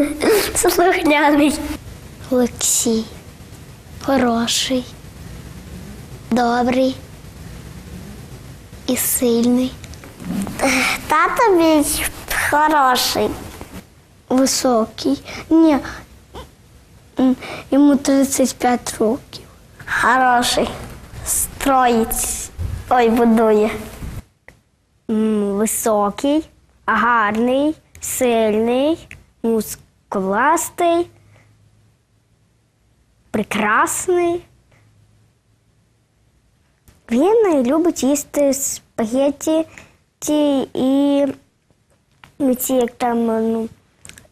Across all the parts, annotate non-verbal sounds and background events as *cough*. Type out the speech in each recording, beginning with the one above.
*laughs* Слухняний. Олексій. Хороший. Добрий. І сильний. Тато мій хороший. Високий. Ні. Йому 35 років. Хороший. Строїть. Ой, будує. Високий, гарний, сильний, мускуластий, прекрасний. Він любить їсти спагетті ті і ці, як там ну,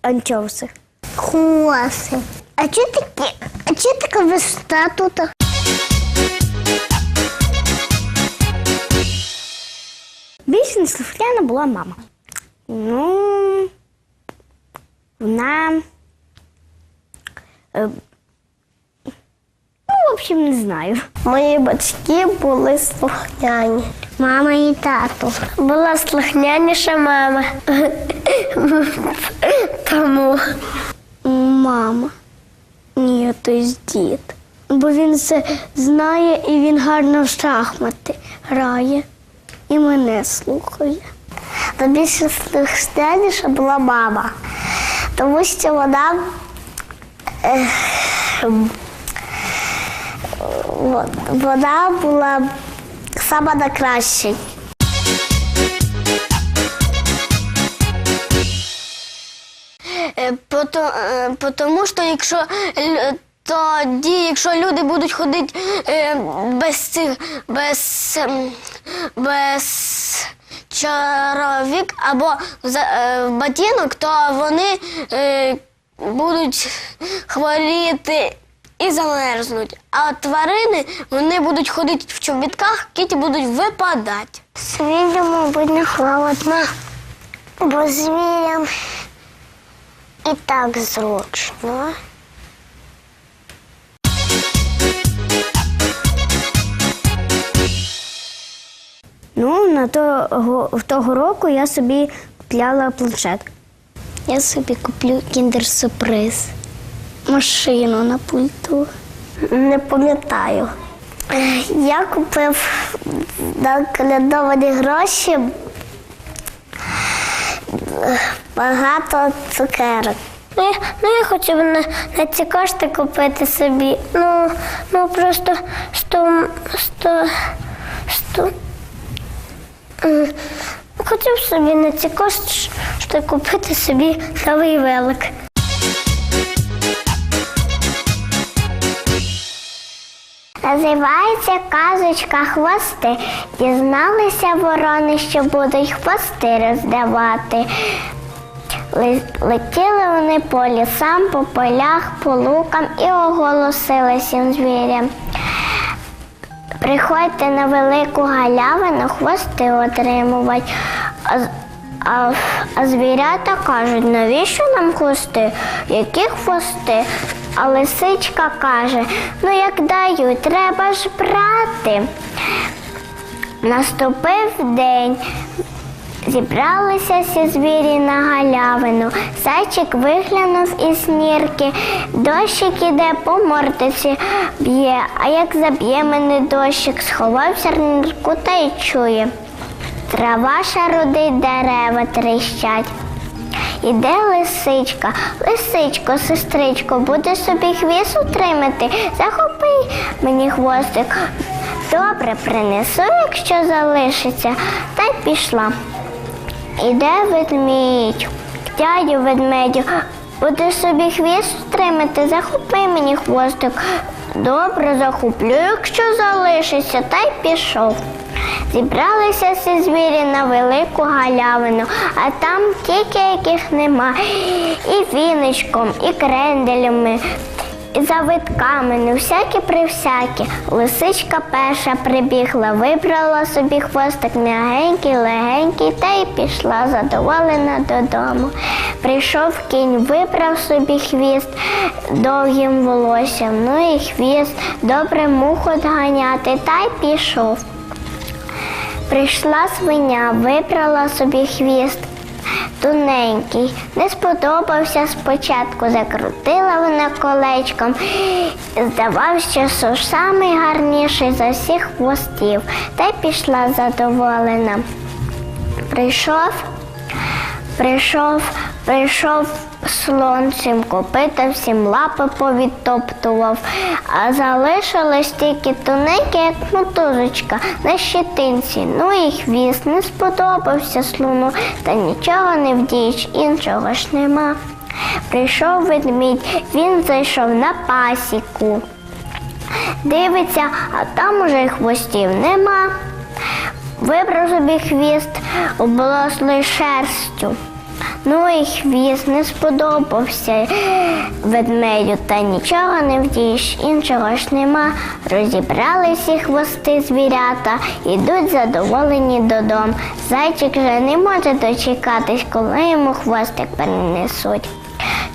анчоуси. Хуаси. А чого такі? А чого така висота тут? Більш неслухняна була мама. Ну, вона. е, Ну, в общем, не знаю. Мої батьки були слухняні. Мама і тато. Була слухняніша мама. Тому. Мама. Ні, то є дід. Бо він все знає і він гарно в шахмати грає і мене слухає. Більше слухняніша була мама, тому що вона. е, Вона була сама найкраща. Тому що якщо тоді, якщо люди будуть ходити е, без цих без, ем, без чаровік або е, ботинок, то вони е, будуть хворіти і замерзнуть. А тварини вони будуть ходити в чобітках, кіті будуть випадати. Звірям, не холодно, бо звірям і так зручно. Ну, на того, того року я собі купляла планшет. Я собі куплю кіндер-сюрприз, машину на пульту. Не пам'ятаю. Я купив на калядовані гроші багато цукерок. Ну, я, ну, я хочу на, на ці кошти купити собі. Ну, ну просто 100, 100, 100, Хотів собі на ці кошти купити собі новий велик. Називається казочка хвости. Дізналися ворони, що будуть хвости роздавати. Летіли вони по лісам, по полях, по лукам і оголосили всім звірям. Приходьте на велику галявину хвости отримувати. А, а, звірята кажуть, навіщо нам хвости? Які хвости? А лисичка каже, ну як дають, треба ж брати. Наступив день. Зібралися всі звірі на галявину. Зайчик виглянув із нірки. Дощик іде по мордиці б'є, а як заб'є мене дощик, сховався в нірку та й чує. Трава шарудить, дерева тріщать. Іде лисичка, лисичко, сестричко, буде собі хвіст утримати, захопи мені хвостик. Добре, принесу, якщо залишиться, та й пішла. Іде ведмідь, дядю ведмедю, буде собі хвіст утримати, захопи мені хвостик. Добре, захоплю, якщо залишиться, та й пішов. Зібралися всі звірі на велику галявину, а там тільки яких нема. І віночком, і кренделями, і завитками, не всякі привсякі. Лисичка перша прибігла, вибрала собі хвостик м'ягенький, легенький та й пішла задоволена додому. Прийшов кінь, вибрав собі хвіст довгим волоссям, ну і хвіст, добре муху доганяти, та й пішов. Прийшла свиня, вибрала собі хвіст тоненький. Не сподобався спочатку, закрутила вона колечком. Здавався, що самий гарніший за всіх хвостів, та й пішла задоволена. Прийшов, прийшов, прийшов слон цим копита, всім лапи повідтоптував, а залишилось тільки тоненьке, як мотузочка на щитинці. Ну і хвіст не сподобався слону, та нічого не вдієш, іншого ж нема. Прийшов ведмідь, він зайшов на пасіку. Дивиться, а там уже хвостів нема. Вибрав собі хвіст, оброслий шерстю. Ну і хвіст не сподобався ведмедю, та нічого не вдієш, іншого ж нема. Розібрали всі хвости звірята, ідуть задоволені додому. Зайчик вже не може дочекатись, коли йому хвостик перенесуть.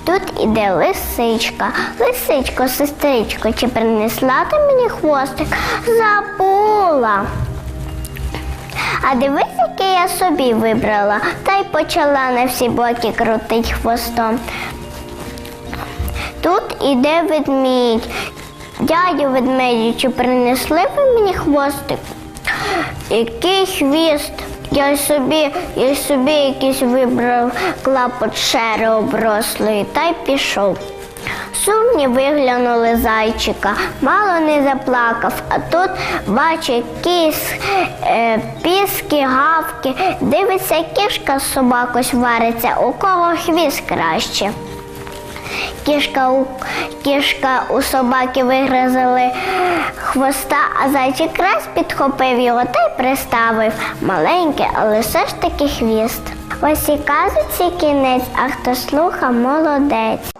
Тут іде лисичка. Лисичко, сестричко, чи принесла ти мені хвостик? Забула. А дивись, який я собі вибрала, та й почала на всі боки крутить хвостом. Тут іде ведмідь. Дядю ведмедю, чи принесли ви мені хвостик? Який хвіст? Я собі, я собі якийсь вибрав клапоть шери оброслої та й пішов. Сумні виглянули зайчика, мало не заплакав, а тут бачить кіс, е, піски, гавки, дивиться, кішка з собакою свариться, у кого хвіст краще. Кішка у, кішка у собаки вигризали хвоста, а зайчик раз підхопив його та й приставив. Маленький, але все ж таки хвіст. Ось і казується кінець, а хто слуха, молодець.